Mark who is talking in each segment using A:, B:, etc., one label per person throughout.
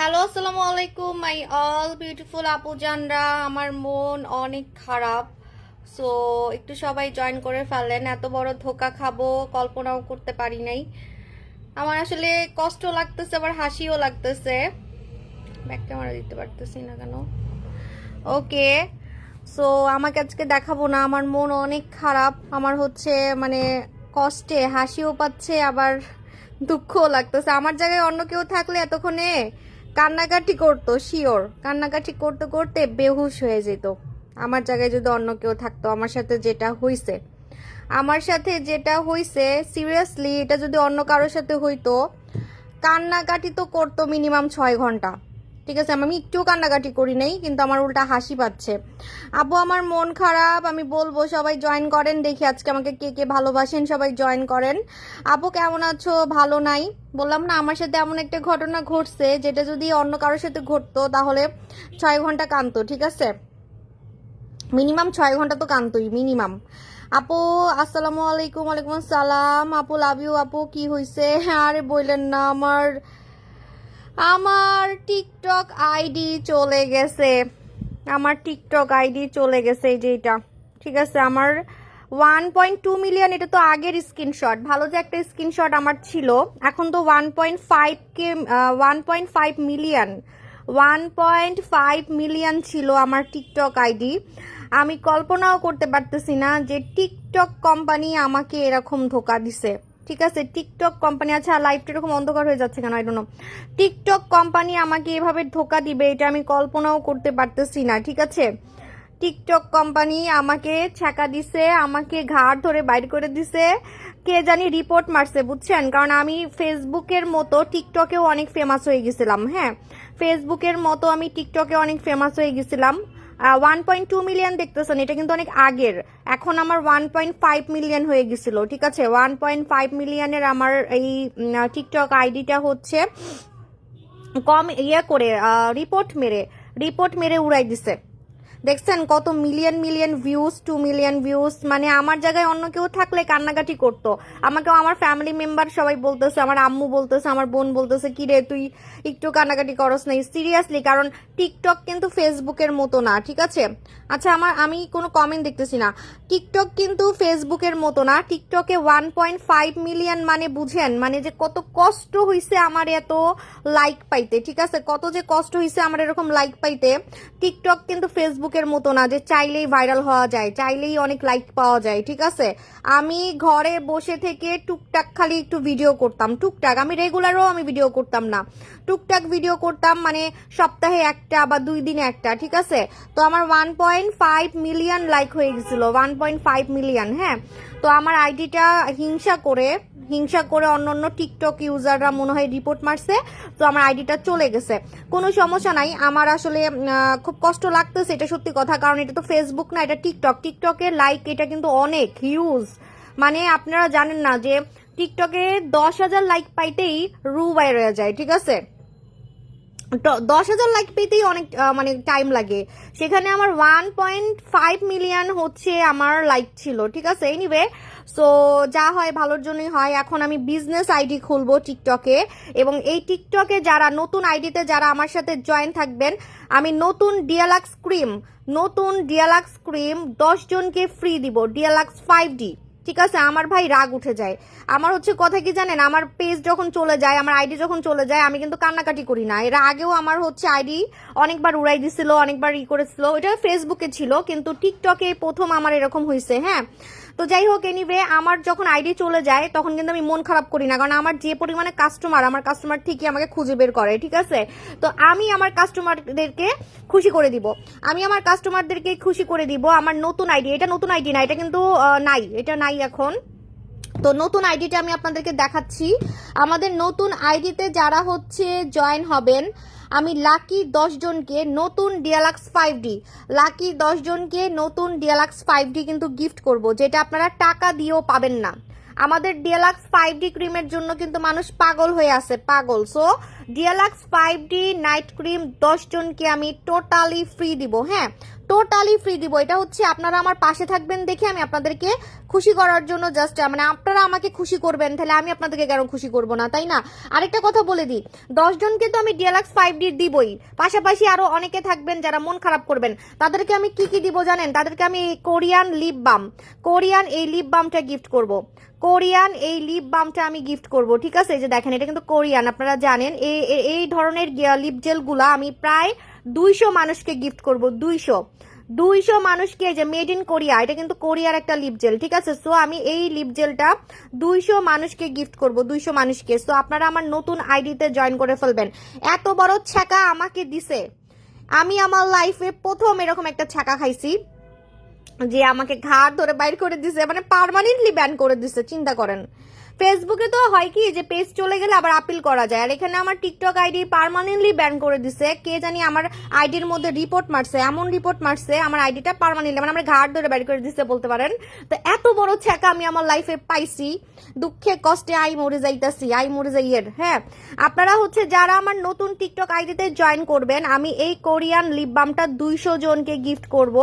A: Hello আসসালামু আলাইকুম my all beautiful আপু জানরা আমার মন অনেক খারাপ সো একটু সবাই জয়েন করে ফেললেন এত বড় ধোকা খাব কল্পনাও করতে পারি নাই আমার আসলে কষ্ট লাগতেছে আবার হাসিও লাগতেছে ব্যাক ক্যামেরা দিতে পারতেছি না কেন? ওকে সো আমাকে আজকে দেখাবো না। আমার মন অনেক খারাপ আমার হচ্ছে মানে কষ্টে, হাসিও পাচ্ছে, আবার দুঃখও লাগতেছে। আমার জায়গায় অন্য কেউ থাকলে এতক্ষণে কান্নাকাটি করতো শিওর কান্নাকাটি করতে করতে বেহুশ হয়ে যেত। আমার জায়গায় যদি অন্য কেউ থাকতো, আমার সাথে যেটা হইছে। আমার সাথে যেটা হইছে সিরিয়াসলি এটা যদি অন্য কারোর সাথে হইতো, কান্নাকাটি তো করতো মিনিমাম ছয় ঘণ্টা। ঠিক আছে? আমি একটু কান্নাকাটি করি নাই, কিন্তু আমার উল্টা হাসি পাচ্ছে। আপু আমার মন খারাপ, আমি বলব সবাই জয়েন করেন, দেখি আজকে আমাকে কে কে ভালোবাসেন, সবাই জয়েন করেন। আপু কেমন আছো? ভালো নাই। বললাম না, আমার সাথে এমন একটা ঘটনা ঘটছে, যেটা যদি অন্য কারোর সাথে ঘটতো, তাহলে ছয় ঘণ্টা কানতো, ঠিক আছে? মিনিমাম ছয় ঘণ্টা তো কানতোই, মিনিমাম। আপু, আসসালামু আলাইকুম, ওয়ালাইকুম আসসালাম। আপু লাভ ইউ আপু, কি হয়েছে আরে বললেন না, আমার আমার টিকটক আইডি চলে গেছে। আমার টিকটক আইডি চলে গেছে এই যে এটা। ঠিক আছে, আমার ওয়ান পয়েন্ট টু মিলিয়ন এটা তো আগের স্ক্রিনশট ভালো যে একটা স্ক্রিনশট আমার ছিল। এখন তো one point five K one point five million one point five million ছিল আমার টিকটক আইডি আমি কল্পনাও করতে পারতেছি না যে টিকটক কোম্পানি আমাকে এরকম ধোকা দিছে। ঠিক আছে টিকটক কোম্পানি আচ্ছা লাইভটা এরকম অন্ধকার হয়ে যাচ্ছে কেন? আই ডোন্ট টিকটক কোম্পানি আমাকে এভাবে ধোকা দিবে, এটা আমি কল্পনাও করতে পারতেছি না, ঠিক আছে? টিকটক কোম্পানি আমাকে ছ্যাঁকা দিছে, আমাকে ঘাড় ধরে বাইর করে দিছে, কে জানি রিপোর্ট মারছে, বুঝছেন? কারণ আমি ফেসবুকের মতো টিকটকেও অনেক ফেমাস হয়ে গেছিলাম হ্যাঁ? ফেসবুকের মতো আমি টিকটকে অনেক ফেমাস হয়ে গেছিলাম। ওয়ান পয়েন্ট টু মিলিয়ন দেখতেছেন, এটা কিন্তু অনেক আগের। এখন আমার ওয়ান পয়েন্ট ফাইভ মিলিয়ন হয়ে গেছিল, ঠিক আছে? ওয়ান পয়েন্ট ফাইভ মিলিয়নের আমার এই টিকটক আইডিটা হচ্ছে কম ইয়ে করে রিপোর্ট মেরে রিপোর্ট মেরে উড়াই দিছে। দেখছেন কত million million views two million views মানে আমার জায়গায় অন্য কেউ থাকলে কান্নাকাটি করতো। আমাকেও আমার ফ্যামিলি মেম্বার সবাই বলতেছে, আমার আম্মু বলতেছে, আমার বোন বলতেছে কি রে তুই একটু কান্নাকাটি করস নাই? সিরিয়াসলি কারণ টিকটক কিন্তু ফেসবুকের মতো না, ঠিক আছে? আচ্ছা আমার, আমি কোনো কমেন্ট দেখতেছি না। টিকটক কিন্তু ফেসবুকের মতো না। টিকটকে ওয়ান পয়েন্ট ফাইভ মিলিয়ন মানে বুঝেন মানে যে কত কষ্ট হয়েছে আমার এত লাইক পাইতে, ঠিক আছে? কত যে কষ্ট হয়েছে আমার এরকম লাইক পাইতে। টিকটক কিন্তু ফেসবুকের মতো না যে চাইলেই ভাইরাল হওয়া যায়, চাইলেই অনেক লাইক পাওয়া যায়, ঠিক আছে? আমি ঘরে বসে থেকে টুকটাক খালি একটু ভিডিও করতাম, টুকটাক। আমি রেগুলারও আমি ভিডিও করতাম না। টুকটাক ভিডিও করতাম মানে সপ্তাহে একটা বা দুই দিনে একটা, ঠিক আছে? তো আমার one point five million like হয়ে গেছিল ওয়ান পয়েন্ট ফাইভ মিলিয়ন হ্যাঁ? তো আমার আইডিটা হিংসা করে হিংসা করে অন্য অন্য টিকটক ইউজাররা মনে হয় রিপোর্ট মারছে, তো আমার আইডিটা চলে গেছে। কোনো সমস্যা নাই, আমার আসলে খুব কষ্ট লাগতেছে, এটা সত্যি কথা, কারণ এটা তো ফেসবুক না, এটা টিকটক টিকটকের লাইক এটা কিন্তু অনেক হিউজ মানে আপনারা জানেন না যে টিকটকে দশ হাজার লাইক পাইতেই রু বাইর যায়, ঠিক আছে? দশ হাজার লাইক পেতেই অনেক মানে টাইম লাগে। সেখানে আমার ওয়ান পয়েন্ট ফাইভ মিলিয়ন হচ্ছে আমার লাইক ছিল, ঠিক আছে? এনিওয়ে সো যা হয় ভালোর জন্যই হয়। এখন আমি বিজনেস আইডি খুলবো টিকটকে এবং এই টিকটকে যারা, নতুন আইডিতে যারা আমার সাথে জয়েন থাকবেন, আমি নতুন ডিয়ালাক্স ক্রিম নতুন ডিয়ালাক্স ক্রিম দশ জনকে ফ্রি দিব। ডিয়ালাক্স ফাইভ ডি ঠিক আছে? আমার ভাই রাগ উঠে যায়। আমার হচ্ছে কথা কি জানেন? আমার পেজ যখন চলে যায়, আমার আইডি যখন চলে যায়, আমি কিন্তু কান্নাকাটি করি না। এর আগেও আমার হচ্ছে আইডি অনেকবার উড়াই দিছিল, অনেকবার ই করেছিল। এটা ফেসবুকে ছিল, কিন্তু টিকটকে প্রথম আমার এরকম হয়েছে হ্যাঁ? তো যাই হোক এনিওয়ে আমার যখন আইডি চলে যায়, তখন কিন্তু আমি মন খারাপ করি না। কারণ আমার যে পরিমাণে কাস্টমার আমার কাস্টমার ঠিকই আমাকে খুঁজে বের করে, ঠিক আছে? তো আমি আমার কাস্টমারদেরকে খুশি করে দিব। আমি আমার কাস্টমারদেরকে খুশি করে দিব আমার নতুন আইডি এটা নতুন আইডি না, এটা কিন্তু নাই। এটা নাই এখন। তো নতুন আইডিটা আমি আপনাদেরকে দেখাচ্ছি। আমাদের নতুন আইডিতে যারা হচ্ছে জয়েন হবেন আমি লাকি দশ জনকে নতুন ডিয়ালাক্স ফাইভ ডি লাকি দশ জনকে নতুন ডিয়ালাক্স ফাইভ ডি কিন্তু গিফট করব, যেটা আপনারা টাকা দিয়েও পাবেন না। আমাদের ডিয়ালাক্স ফাইভ ডি ক্রিমের জন্য কিন্তু মানুষ পাগল হয়ে আছে, পাগল। So deluxe five D night cream দশ জনকে আমি টোটালি ফ্রি দিব হ্যাঁ? টোটালি ফ্রি দিব। এটা হচ্ছে আপনারা আমার পাশে থাকবেন দেখে আমি আপনাদেরকে খুশি করার জন্য জাস্ট মানে আপনারা আমাকে খুশি করবেন, তাহলে আমি আপনাদেরকে কেন খুশি করব না, তাই না? আরেকটা কথা বলে দিই দশজনকে তো আমি ডিয়ালাক্স ফাইভ ডি দিবই। পাশাপাশি আরও অনেকে থাকবেন যারা মন খারাপ করবেন। তাদেরকে আমি কি কি দিব জানেন? তাদেরকে আমি কোরিয়ান লিপ বাম কোরিয়ান এই লিপ বামটা গিফট করব। কোরিয়ান এই লিপ বামটা আমি গিফট করব, ঠিক আছে? যে দেখেন, এটা কিন্তু কোরিয়ান আপনারা জানেন, এই এই- এই ধরনের লিপ জেলগুলা আমি প্রায় দুইশো মানুষকে গিফট করব, দুইশো। দুইশো মানুষকে যে মেড ইন কোরিয়া এটা কিন্তু কোরিয়ার একটা লিপ জেল ঠিক আছে? সো আমি এই লিপ জেলটা দুইশো মানুষকে গিফট করব, দুইশো মানুষকে। সো আপনারা আমার নতুন আইডিতে জয়েন করে ফেলবেন। এত বড় ছ্যাঁকা আমাকে দিছে। আমি আমার লাইফে প্রথম এরকম একটা ছ্যাঁকা খাইছি, যে আমাকে ঘাট ধরে বাইর করে দিছে মানে পার্মানেন্টলি ব্যান করে দিছে, চিন্তা করেন। ফেসবুকে তো হয় কি যে পেজ চলে গেলে আবার আপিল করা যায়। আর এখানে আমার টিকটক আইডি পার্মানেন্টলি ব্যান করে দিছে। কে জানি আমার আইডির মধ্যে রিপোর্ট মারছে, এমন রিপোর্ট মারছে, আমার আইডিটা পার্মানেন্টলি মানে আমার ঘাট ধরে বাইর করে দিছে বলতে পারেন। তো এত বড় ছ্যাঁকা আমি আমার লাইফে পাইছি। দুঃখে, কষ্টে, আই মরে যাইতাছি, আই মরে যাইয়ের হ্যাঁ। আপনারা হচ্ছে যারা আমার নতুন টিকটক আইডিতে জয়েন করবেন, আমি এই কোরিয়ান লিপ বামটা দুইশো জনকে গিফট করব।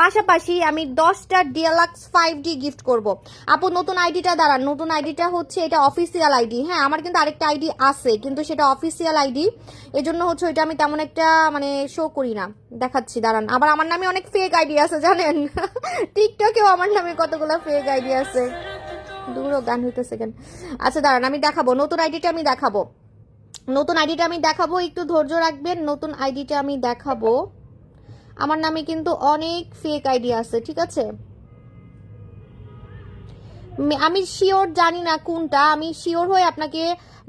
A: পাশাপাশি আমি দশটা ডিয়ালাক্স ফাইভ ডি গিফট করব। আপু, নতুন আইডিটা দাঁড়ান। নতুন আইডিটা হচ্ছে এটা অফিসিয়াল আইডি হ্যাঁ আমার কিন্তু আরেকটা আইডি আছে, কিন্তু সেটা অফিসিয়াল আইডি এজন্য হচ্ছে ওইটা আমি তেমন একটা মানে শো করি না। দেখাচ্ছি, দাঁড়ান। আবার আমার নামে অনেক ফেক আইডি আছে, জানেন? টিকটকেও আমার নামে কতগুলো ফেক আইডি আছে। দূরও গান হইতেছে কেন? আচ্ছা দাঁড়ান, আমি দেখাবো। নতুন আইডিটা আমি দেখাবো। নতুন আইডিটা আমি দেখাবো, একটু ধৈর্য রাখবেন। নতুন আইডিটা আমি দেখাবো। আমার নামে কিন্তু অনেক ফেক আইডি আছে, ঠিক আছে? আমি শিওর জানি না কোনটা, আমি শিওর হয়ে আপনাকে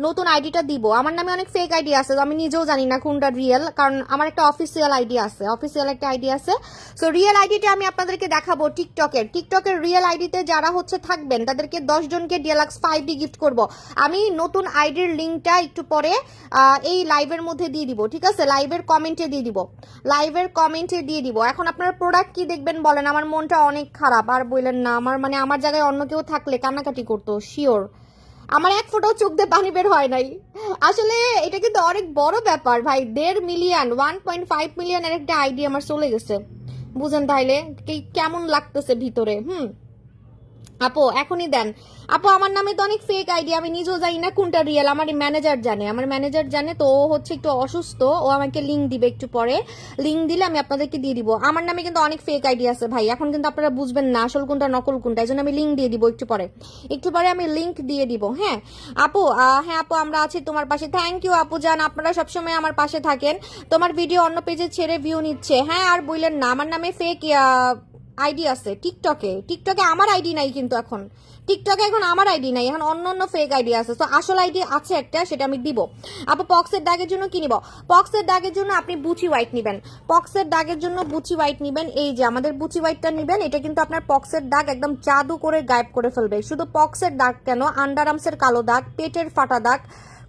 A: নতুন আইডিটা দিব। আমার নামে অনেক ফেক আইডি আছে আমি নিজেও জানি না কোনটা রিয়েল কারণ আমার একটা অফিসিয়াল আইডি আছে। অফিসিয়াল একটা আইডি আছে। সো রিয়েল আইডিটা আমি আপনাদেরকে দেখাবো টিকটকের টিকটকের রিয়েল আইডিতে যারা হচ্ছে থাকবেন, তাদেরকে দশ জনকে ডিএলাক্স ফাইভ ডি গিফট করব। আমি নতুন আইডির লিঙ্কটা একটু পরে এই লাইভের মধ্যে দিয়ে দিব, ঠিক আছে? লাইভের কমেন্টে দিয়ে দিব। লাইভের কমেন্টে দিয়ে দিব। এখন আপনার প্রোডাক্ট কি দেখবেন বলেন? আমার মনটা অনেক খারাপ। আর বললেন না, আমার মানে আমার জায়গায় অন্য কেউ থাকলে কান্নাকাটি করতো শিওর আমার এক ফোটাও চোখ দিয়ে পানি বের হয় নাই। আসলে এটা কিন্তু অনেক বড় ব্যাপার ভাই, দেড় মিলিয়ন ওয়ান পয়েন্ট ফাইভ মিলিয়নের একটা আইডি আমার চলে গেছে। বুঝেন তাইলে কেমন লাগতেছে ভিতরে, হুম? আপু, এখনই দেন। আপু, আমার নামে তো অনেক ফেক আইডি আমি নিজেও জানি না কোনটা রিয়েল আমার ম্যানেজার জানে। আমার ম্যানেজার জানে তো ও হচ্ছে একটু অসুস্থ, ও আমাকে লিঙ্ক দিবে একটু পরে। লিঙ্ক দিলে আমি আপনাদেরকে দিয়ে দিব। আমার নামে কিন্তু অনেক ফেক আইডি আছে ভাই, এখন কিন্তু আপনারা বুঝবেন না আসল কোনটা, নকল কোনটা এই জন্য আমি লিঙ্ক দিয়ে দিব একটু পরে। একটু পরে আমি লিঙ্ক দিয়ে দিব হ্যাঁ? আপু হ্যাঁ আপু, আমরা আছি তোমার পাশে। থ্যাংক ইউ আপু জান, আপনারা সবসময় আমার পাশে থাকেন। তোমার ভিডিও অন্য পেজে ছেড়ে ভিউ নিচ্ছে। হ্যাঁ আর বললেন না, আমার নামে ফেক আইডি আছে, টিকটকে। টিকটকে আমার আইডি নাই কিন্তু এখন। টিকটকে এখন আমার আইডি নাই, এখন অন্য অন্য ফেক আইডি আছে। তো আসল আইডি আছে একটা, সেটা আমি দিব। আপু, পক্সের দাগের জন্য কি নিব? পক্সের দাগের জন্য আপনি বুচি হোয়াইট নেবেন। পক্সের দাগের জন্য বুচি হোয়াইট নেবেন, এই যে আমাদের বুচি হোয়াইটটা নেবেন, এটা কিন্তু আপনার পক্সের দাগ একদম জাদু করে গায়েব করে ফেলবে। শুধু পক্সের দাগ কেন আন্ডার আর্মসের কালো দাগ, পেটের ফাটা দাগ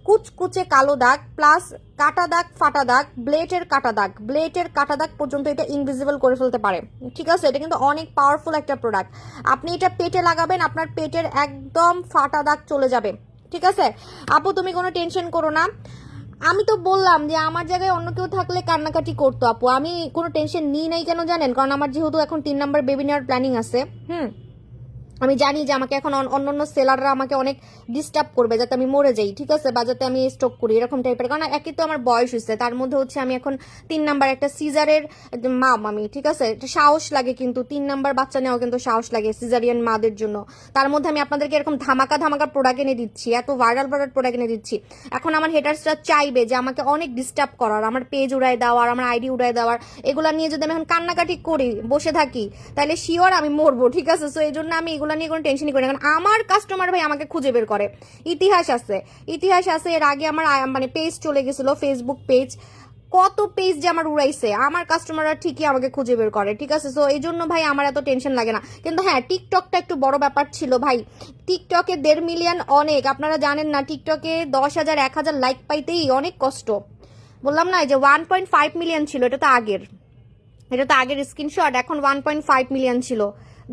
A: কুচকুচে কালো দাগ প্লাস কাটা দাগ, ফাটা দাগ ব্লেডের কাটা দাগ। ব্লেডের কাটা দাগ পর্যন্ত এটা ইনভিজিবল করে ফেলতে পারে। ঠিক আছে? এটা কিন্তু অনেক পাওয়ারফুল একটা প্রোডাক্ট আপনি এটা পেটে লাগাবেন, আপনার পেটের একদম ফাটা দাগ চলে যাবে। ঠিক আছে? আপু, তুমি কোনো টেনশন করো না। আমি তো বললাম যে আমার জায়গায় অন্য কেউ থাকলে কান্নাকাটি করতো আপু। আমি কোনো টেনশন নিই নাই কেন জানেন? কারণ আমার যেহেতু এখন তিন নাম্বার বেবি নেওয়ার প্ল্যানিং আছে। হুম? আমি জানি যে আমাকে এখন অন্য অন্য সেলাররা আমাকে অনেক ডিস্টার্ব করবে যাতে আমি মরে যাই, ঠিক আছে? বা যাতে আমি স্টক করি, এরকম টাইপের কারণ একই তো আমার বয়স হয়েছে তার মধ্যে হচ্ছে আমি এখন তিন নাম্বার একটা সিজারের মাম আমি, ঠিক আছে? সাহস লাগে কিন্তু, তিন নাম্বার বাচ্চা নেওয়া কিন্তু সাহস লাগে সিজারিয়ান মাদের জন্য। তার মধ্যে আমি আপনাদেরকে এরকম ধামাকা ধামাকা প্রোডাক্ট এনে দিচ্ছি, এত ভাইরাল ভাইরাল প্রোডাক্ট এনে দিচ্ছি। এখন আমার হেটার্সরা চাইবে যে আমাকে অনেক ডিস্টার্ব করার, আমার পেজ উড়াই দেওয়ার আমার আইডি উড়াই দেওয়ার এগুলা নিয়ে যদি আমি এখন কান্নাকাটি করি, বসে থাকি তাহলে শিওর আমি মরবো, ঠিক আছে? সো এই জন্য আমি এগুলো নিয়ে কোনো টেনশনই করি না। কারণ আমার কাস্টমার ভাই আমাকে খুঁজে বের করে। ইতিহাস আছে। ইতিহাস আছে, এর আগে আমার মানে পেজ চলে গেছিল ফেসবুক পেজ কত পেজ যে আমার উড়াইছে, আমার কাস্টমাররা ঠিকই আমাকে খুঁজে বের করে, ঠিক আছে? সো এই জন্য ভাই আমার এত টেনশন লাগে না। কিন্তু হ্যাঁ টিকটকটা একটু বড় ব্যাপার ছিল ভাই। টিকটকে দেড় মিলিয়ন অনেক। আপনারা জানেন না টিকটকে দশ হাজার, এক হাজার লাইক পাইতেই অনেক কষ্ট। বললাম না যে ওয়ান পয়েন্ট ফাইভ মিলিয়ন ছিল, এটা তো আগের। এটা তো আগের স্ক্রিনশট এখন ওয়ান পয়েন্ট ফাইভ মিলিয়ন ছিল।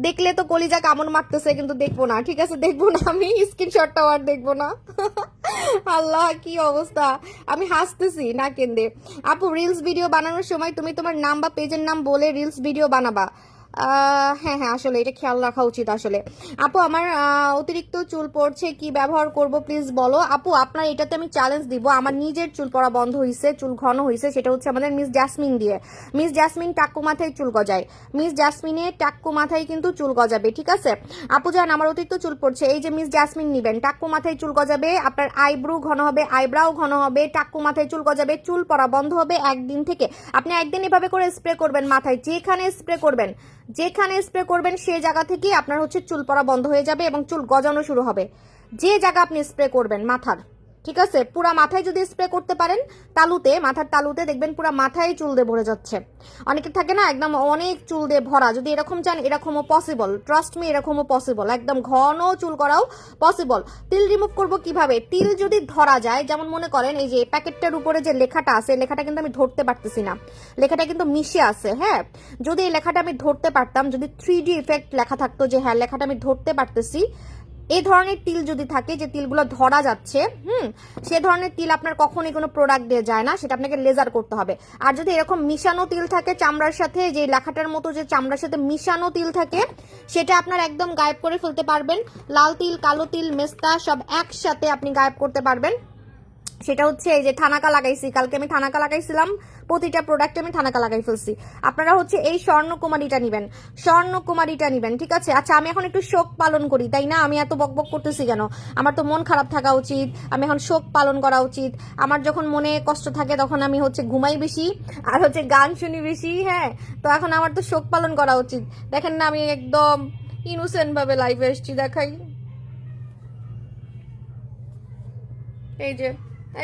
A: দেখলে তো কলিজা কামন মারতেছে, কিন্তু দেখব না। ঠিক আছে, দেখব না আমি স্ক্রিনশটটাও আর দেখব না। আল্লাহ, কি অবস্থা? আমি হাসতেছি না কেন্দ্রে আপু রিলস ভিডিও বানানোর সময় তুমি তোমার নাম বা পেজের নাম বলে রিলস ভিডিও বানাবা। হ্যাঁ হ্যাঁ আসলে এটা খেয়াল রাখা উচিত আসলে। আপু, আমার অতিরিক্ত চুল পড়ছে, কি ব্যবহার করব প্লিজ বলো। আপু, আপনার এটাতে আমি চ্যালেঞ্জ দিব। আমার নিজের চুল পড়া বন্ধ হয়েছে চুল ঘন হয়েছে সেটা হচ্ছে আমাদের মিস জ্যাসমিন দিয়ে। মিস জ্যাসমিন টাক্কু মাথায় চুল গজায়। মিস জাসমিনের টাক্কু মাথায় কিন্তু চুল গজাবে, ঠিক আছে? আপু, জান, আমার অতিরিক্ত চুল পড়ছে, এই যে মিস জ্যাসমিন নিবেন, টাক্কু মাথায় চুল গজাবে, আপনার আইব্রু ঘন হবে আইব্রাও ঘন হবে, টাক্কু মাথায় চুল গজাবে, চুল পড়া বন্ধ হবে একদিন থেকে। আপনি একদিন এভাবে করে স্প্রে করবেন মাথায়, যেখানে স্প্রে করবেন যেখানে স্প্রে করবেন সেই জায়গা থেকেই আপনার হচ্ছে চুল পড়া বন্ধ হয়ে যাবে এবং চুল গজানো শুরু হবে। যে জায়গা আপনি স্প্রে করবেন, মাথার। ঠিক আছে, পুরা মাথায় যদি স্প্রে করতে পারেন, তালুতে, মাথার তালুতে দেখবেন পুরা মাথায় চুল দিয়ে ভরে যাচ্ছে। অনেকের থাকে না, একদম অনেক চুল দিয়ে ভরা, যদি এরকম চান, এরকমও পসিবল ট্রাস্ট মি এরকমও পসিবল একদম ঘন চুল করাও পসিবল তিল রিমুভ করব কীভাবে? তিল যদি ধরা যায়, যেমন মনে করেন, এই যে প্যাকেটটার উপরে যে লেখাটা আছে লেখাটা কিন্তু আমি ধরতে পারতেছি না। লেখাটা কিন্তু মিশে আছে হ্যাঁ? যদি এই লেখাটা আমি ধরতে পারতাম, যদি থ্রি ডি ইফেক্ট লেখা থাকতো যে হ্যাঁ লেখাটা আমি ধরতে পারতেছি এই ধরনের তিল যদি থাকে, যে তিলগুলো ধরা যাচ্ছে, হুম, সে ধরনের তিল আপনার কখনোই কোনো প্রোডাক্ট দিয়ে যায় না, সেটা আপনাকে লেজার করতে হবে। আর যদি এরকম মিশানো তিল থাকে, চামড়ার সাথে, যে লেখাটার মতো যে চামড়ার সাথে মিশানো তিল থাকে, সেটা আপনার একদম গায়েব করে ফেলতে পারবেন। লাল তিল, কালো তিল, মেস্তা, সব একসাথে আপনি গায়েব করতে পারবেন। সেটা হচ্ছে এই যে থানাকা লাগাইছি, কালকে আমি থানাকা লাগাইছিলাম। প্রতিটা প্রোডাক্টে আমি থানাকা লাগাই ফেলছি। আপনারা হচ্ছে এই স্বর্ণকুমারীটা নিবেন। স্বর্ণকুমারীটা নিবেন, ঠিক আছে? আচ্ছা আমি এখন একটু শোক পালন করি, তাই না? আমি এত বকবক করতেছি কেন? আমার তো মন খারাপ থাকা উচিত, আমি এখন শোক পালন করা উচিত। আমার যখন মনে কষ্ট থাকে, তখন আমি হচ্ছে ঘুমাই বেশি, আর হচ্ছে গান শুনি বেশি হ্যাঁ? তো এখন আমার তো শোক পালন করা উচিত। দেখেন না, আমি একদম ইনোসেন্ট ভাবে লাইভে এসেছি, দেখাই। এই যে,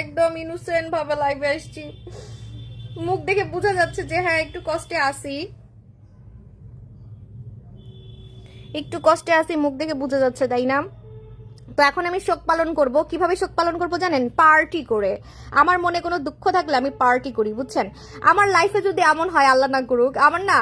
A: একদম ইনোসেন্ট ভাবে লাইভে আসছি মুখ দেখে বোঝা যাচ্ছে যে হ্যাঁ একটু কষ্টে আসি একটু কষ্টে আসি মুখ দেখে বোঝা যাচ্ছে, তাই না? তো এখন আমি শোক পালন করব। কীভাবে শোক পালন করব জানেন? পার্টি করে। আমার মনে কোনো দুঃখ থাকলে আমি পার্টি করি, বুঝছেন? আমার লাইফে যদি এমন হয়, আল্লাহ না করুক, আমার না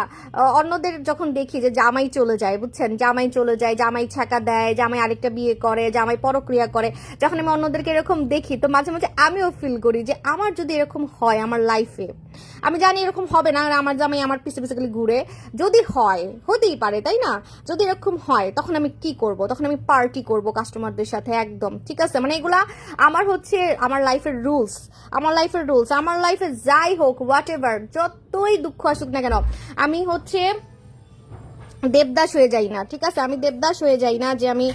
A: অন্যদের যখন দেখি যে জামাই চলে যায়, বুঝছেন? জামাই চলে যায়, জামাই ছাকা দেয়, জামাই আরেকটা বিয়ে করে, জামাই পরক্রিয়া করে, যখন আমি অন্যদেরকে এরকম দেখি, তো মাঝে মাঝে আমিও ফিল করি যে আমার যদি এরকম হয় আমার লাইফে আমি জানি এরকম হবে না আমার জামাই আমার পিছে পিছে ঘুরে, যদি হয়, হতেই পারে, তাই না? যদি এরকম হয়, তখন আমি কি করব? তখন আমি পার্টি করব কাস্টমারদের সাথে একদম, ঠিক আছে? মানে এগুলা আমার হচ্ছে আমার লাইফের রুলস আমার লাইফের রুলস আমার লাইফে যাই হোক হোয়াট এভার যতই দুঃখ আসুক না কেন, আমি হচ্ছে দেবদাস হয়ে যাই না, ঠিক আছে? আমি দেবদাস হয়ে যাই না যে আমি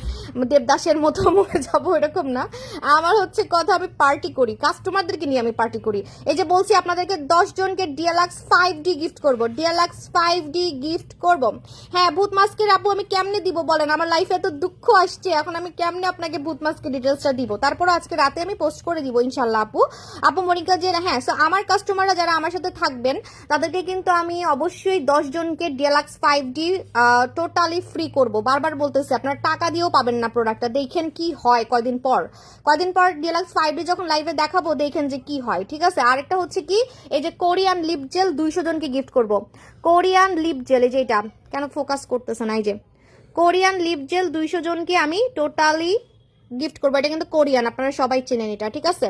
A: দেবদাসের মতো মরে যাব, এরকম না। আমার হচ্ছে কথা, আমি পার্টি করি কাস্টমারদেরকে নিয়ে আমি পার্টি করি। এই যে বলছি, আপনাদেরকে দশ জনকে ডিয়ালাক্স ফাইভ ডি গিফট করব ডিয়ালাক্স ফাইভ ডি গিফট করব। হ্যাঁ ভূত মাস্কের আপু আমি কেমনে দিব বলেন? আমার লাইফে এত দুঃখ আসছে, এখন আমি কেমনে আপনাকে ভূত মাস্কের ডিটেলসটা দিব? তারপর আজকে রাতে আমি পোস্ট করে দিব ইনশাল্লাহ আপু আপু মনিকা যে হ্যাঁ সো আমার কাস্টমাররা যারা আমার সাথে থাকবেন, তাদেরকে কিন্তু আমি অবশ্যই দশ জনকে deluxe five D totally free করব। বারবার বলতেছি, আপনারা টাকা দিয়েও পাবেন না প্রোডাক্টটা দেখেন কি হয় কয়দিন পর। কয়দিন পর ডিলাক্স ফাইভ ডি যখন লাইভে দেখাবো, দেখেন যে কি হয়, ঠিক আছে? আরেকটা হচ্ছে কি, এই যে কোরিয়ান লিপ জেল দুইশো জনকে গিফট করব। কোরিয়ান লিপ জেল এই যে এটা, কেন ফোকাস করতেছে না, এই যে? কোরিয়ান লিপ জেল দুইশো জনকে আমি টোটালি গিফট করব। এটা কিন্তু কোরিয়ান আপনারা সবাই চেনেন এটা, ঠিক আছে?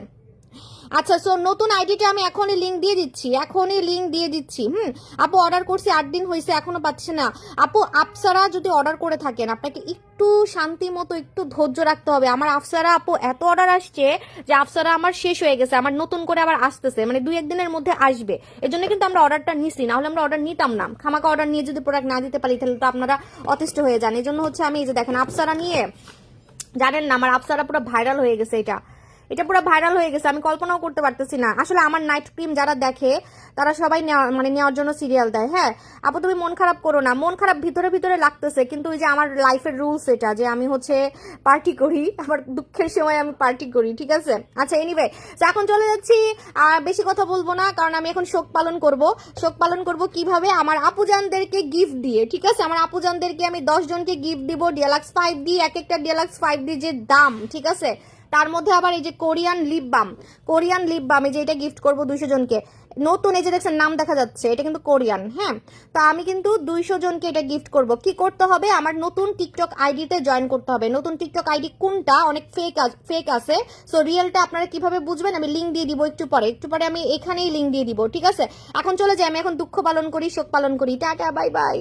A: আচ্ছা সো নতুন আইডিটা আমি এখনই লিংক দিয়ে দিচ্ছি, এখনই লিংক দিয়ে দিচ্ছি, হুম? আপু অর্ডার করছি, আট দিন হয়েছে এখনও পাচ্ছি না। আপু আপসারা যদি অর্ডার করে থাকেন, আপনাকে একটু শান্তি মতো, একটু ধৈর্য রাখতে হবে। আমার আফসারা আপু এত অর্ডার আসছে যে আফসারা আমার শেষ হয়ে গেছে, আমার নতুন করে আবার আসতেছে মানে দুই একদিনের মধ্যে আসবে। এজন্য কিন্তু আমরা অর্ডারটা নিছি না হলে আমরা অর্ডার নিতাম না। খামাকা অর্ডার নিয়ে যদি প্রোডাক্ট না দিতে পারি, তাহলে তো আপনারা অতিষ্ঠ হয়ে যান। এই জন্য হচ্ছে আমি এই যে দেখেন আপসারা নিয়ে, জানেন না, আমার আপসারা পুরো ভাইরাল হয়ে গেছে এটা। এটা পুরো ভাইরাল হয়ে গেছে, আমি কল্পনাও করতে পারতেছি না। আসলে আমার নাইট ক্রিম যারা দেখে, তারা সবাই নেওয়া- মানে নেওয়ার জন্য সিরিয়াল দেয় হ্যাঁ? আপু, তুমি মন খারাপ করো না, মন খারাপ ভিতরে ভিতরে লাগতেছে, কিন্তু ওই যে আমার লাইফের রুলস এটা, যে আমি হচ্ছে পার্টি করি, আমার দুঃখের সময় আমি পার্টি করি, ঠিক আছে? আচ্ছা এনিওয়ে এখন চলে যাচ্ছি, আর বেশি কথা বলব না, কারণ আমি এখন শোক পালন করব। শোক পালন করব কীভাবে? আমার আপুজানদেরকে গিফট দিয়ে, ঠিক আছে? আমার আপুজানদেরকে আমি দশ জনকে গিফট দিব ডিয়ালাক্স ফাইভ ডি এক একটা ডিয়ালাক্স ফাইভ ডি যে দাম, ঠিক আছে? তার মধ্যে আবার এই যে Korean lip balm Korean lip balm এই যে এটা গিফট করব দুইশো জনকে। নতুন এই যে দেখছেন, নাম দেখা যাচ্ছে, এটা কিন্তু কোরিয়ান হ্যাঁ? তো আমি কিন্তু দুইশো জনকে এটা গিফট করব। কি করতে হবে? আমার নতুন টিকটক আইডিতে জয়েন করতে হবে। নতুন টিকটক আইডি কোনটা? অনেক ফেক ফেক আছে। সো রিয়েলটা আপনারা কীভাবে বুঝবেন? আমি লিঙ্ক দিয়ে দিব একটু পরে। একটু পরে আমি এখানেই লিঙ্ক দিয়ে দিব, ঠিক আছে? এখন চলে যাই, আমি এখন দুঃখ পালন করি, শোক পালন করি। Tata bye bye